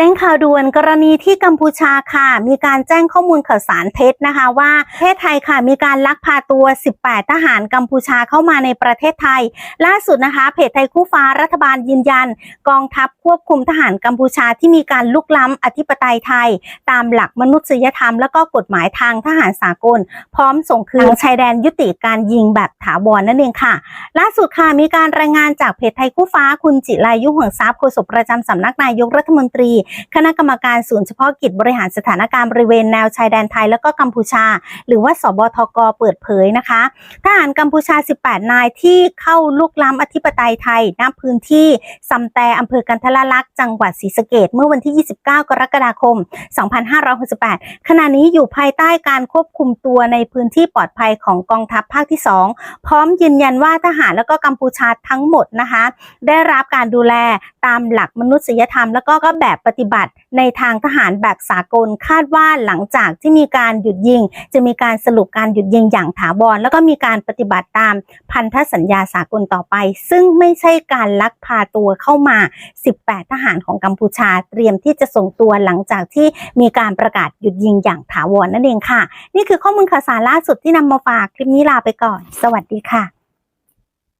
จ้งข่าวด่วนกรณีที่กัมพูชาค่ะ มีการแจ้งข้อมูลข่าวสารเท็จนะคะว่าประเทศไทยค่ะมีการลักพาตัว 18 ทหารกัมพูชาเข้ามาในประเทศไทย ล่าสุดนะคะเพจไทยคู่ฟ้ารัฐบาลยืนยัน กองทัพควบคุมทหารกัมพูชาที่มีการลุกล้ำอธิปไตยไทย ตามหลักมนุษยธรรม และก็กฎหมายทางทหารสากล พร้อมส่งคืนชายแดนยุติการยิงแบบถาวรนั่นเองค่ะ ล่าสุดค่ะมีการรายงานจากเพจไทยคู่ฟ้าคุณจิรายุห่วงทรัพย์โฆษกประจำสำนักนายกรัฐมนตรีคณะกรรมการศูนย์เฉพาะกิจบริหารสถานการณ์บริเวณแนวชายแดนไทยและก็กัมพูชา หรือว่าสบทกเปิดเผยนะคะทหารกัมพูชา 18 นายที่เข้าลุกล้ำอธิปไตยไทยณพื้นที่ซำแต่อำเภอกันทละลักษ์จังหวัดศรีสะเกดเมื่อวันที่ 29 กรกฎาคม 2568 ขณะนี้อยู่ภายใต้การควบคุมตัวในพื้นที่ปลอดภัยของกองทัพภาคที่ 2 พร้อมยืนยันว่าทหารแล้วก็กัมพูชาทั้งหมดนะคะ ได้รับการดูแลตามหลักมนุษยธรรม แล้วก็ก็แบบปฏิิบัติในทางทหารแบบสากลคาดว่าหลังจากที่มีการหยุดยิง จะมีการสรุปการหยุดยิงอย่างถาวรแล้วก็มีการปฏิบัติตามพันธสัญญาสากลต่อไป ซึ่งไม่ใช่การลักพาตัวเข้ามา 18 ทหารของกัมพูชาเตรียมที่จะส่งตัวหลังจากที่มีการประกาศหยุดยิงอย่างถาวรนั่นเองค่ะ นี่คือข้อมูลข่าวสารล่าสุดที่นำมาฝากคลิปนี้ลาไปก่อน สวัสดีค่ะ